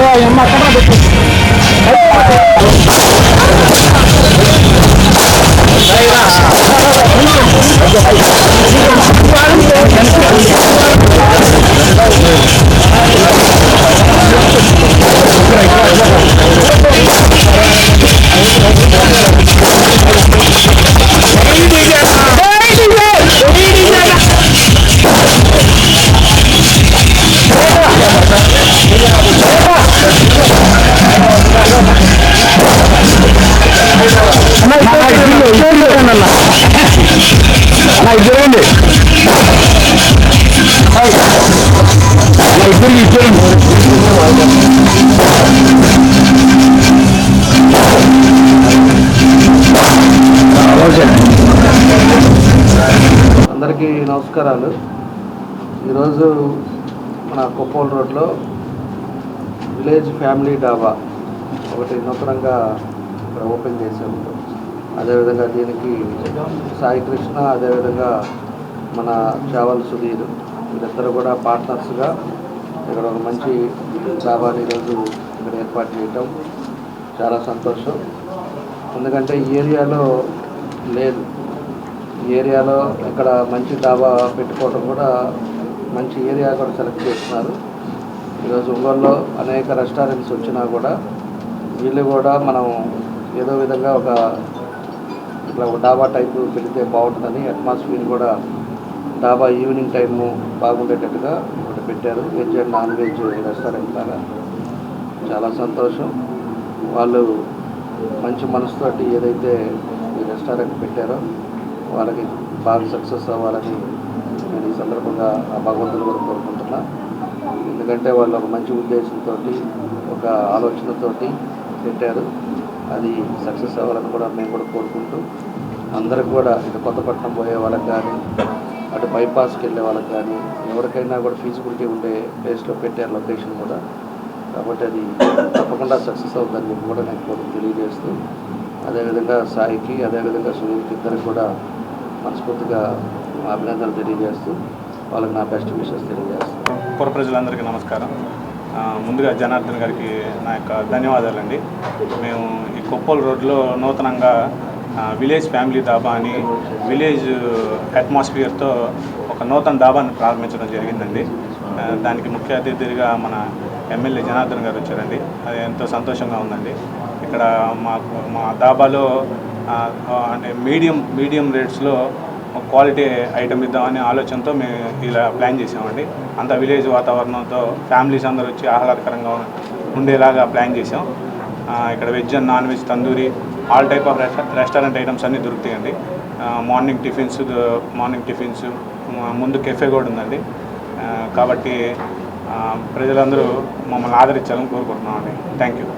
Ai, matar a Ai, ఇద్దరండి ఇద్దరికి ఇచ్చేయండి అందరికీ నమస్కారాలు. ఈరోజు మన కొప్పోల్ రోడ్లో విలేజ్ ఫ్యామిలీ డాబా ఒకటి నూతనంగా ఇక్కడ ఓపెన్ చేశాము. అదేవిధంగా దీనికి సాయికృష్ణ అదేవిధంగా మన చావల్ సుధీర్ వీళ్ళిద్దరు కూడా పార్ట్నర్స్గా ఇక్కడ ఒక మంచి డాబాని ఈరోజు ఇక్కడ ఏర్పాటు చేయటం చాలా సంతోషం. ఎందుకంటే ఈ ఏరియాలో లేదు. ఈ ఏరియాలో ఇక్కడ మంచి డాబా పెట్టుకోవడం కూడా మంచి ఏరియా కూడా సెలెక్ట్ చేస్తున్నారు. ఈరోజు ఒంగోలులో అనేక రెస్టారెంట్స్ వచ్చినా కూడా వీళ్ళు కూడా మనం ఏదో విధంగా ఒక ఇట్లా డాబా టైపు పెడితే బాగుంటుందని అట్మాస్ఫియర్ కూడా డాబా ఈవినింగ్ టైము బాగుండేటట్టుగా ఒకటి పెట్టారు. Veg and non veg restaurant లాగా. చాలా సంతోషం. వాళ్ళు మంచి మనసుతోటి ఏదైతే ఈ రెస్టారెంట్ పెట్టారో వాళ్ళకి బాగా సక్సెస్ అవ్వాలని నేను ఈ సందర్భంగా ఆ భగవంతుని కూడా కోరుకుంటున్నా. ఎందుకంటే వాళ్ళు ఒక మంచి ఉద్దేశంతో ఒక ఆలోచనతోటి పెట్టారు. అది సక్సెస్ అవ్వాలని కూడా మేము కూడా కోరుకుంటూ అందరికి కూడా ఇటు కొత్తపట్నం పోయే వాళ్ళకి కానీ అటు బైపాస్కి వెళ్ళే వాళ్ళకి కానీ ఎవరికైనా కూడా ఫీజిబిలిటీ ఉండే ప్లేస్లో పెట్టారు లొకేషన్ కూడా. కాబట్టి అది తప్పకుండా సక్సెస్ అవుతుందని చెప్పి కూడా నేను కోరు తెలియజేస్తూ అదేవిధంగా సాయికి అదేవిధంగా సునీల్కి ఇద్దరికి కూడా మనస్ఫూర్తిగా అభినందనలు తెలియజేస్తూ వాళ్ళకి నా బెస్ట్ విషెస్ తెలియజేస్తాను పుర ప్రజలందరికీ నమస్కారం. ముందుగా జనార్దన్ గారికి నా యొక్క ధన్యవాదాలండి. మేము ఈ కొప్పల్ రోడ్లో నూతనంగా విలేజ్ ఫ్యామిలీ దాబా అని విలేజ్ అట్మాస్ఫియర్తో ఒక నూతన దాబాని ప్రారంభించడం జరిగిందండి. దానికి ముఖ్య అతిథిగా మన ఎమ్మెల్యే జనార్దన్ గారు వచ్చారండి. అది ఎంతో సంతోషంగా ఉందండి. ఇక్కడ మాకు మా దాబాలో అంటే మీడియం మీడియం రేట్స్లో ఒక క్వాలిటీ ఐటమ్ ఇద్దామనే ఆలోచనతో మేము ఇలా ప్లాన్ చేసామండి. అంత విలేజ్ వాతావరణంతో ఫ్యామిలీస్ అందరూ వచ్చి ఆహ్లాదకరంగా ఉండేలాగా ప్లాన్ చేసాం. ఇక్కడ veg and non veg tandoori all type of restaurant items అన్నీ దొరుకుతాయండి. మార్నింగ్ టిఫిన్స్ మార్నింగ్ టిఫిన్స్ ముందు కెఫే కూడా ఉందండి. కాబట్టి ప్రజలందరూ మమ్మల్ని ఆదరించాలని కోరుకుంటున్నామండి. Thank you.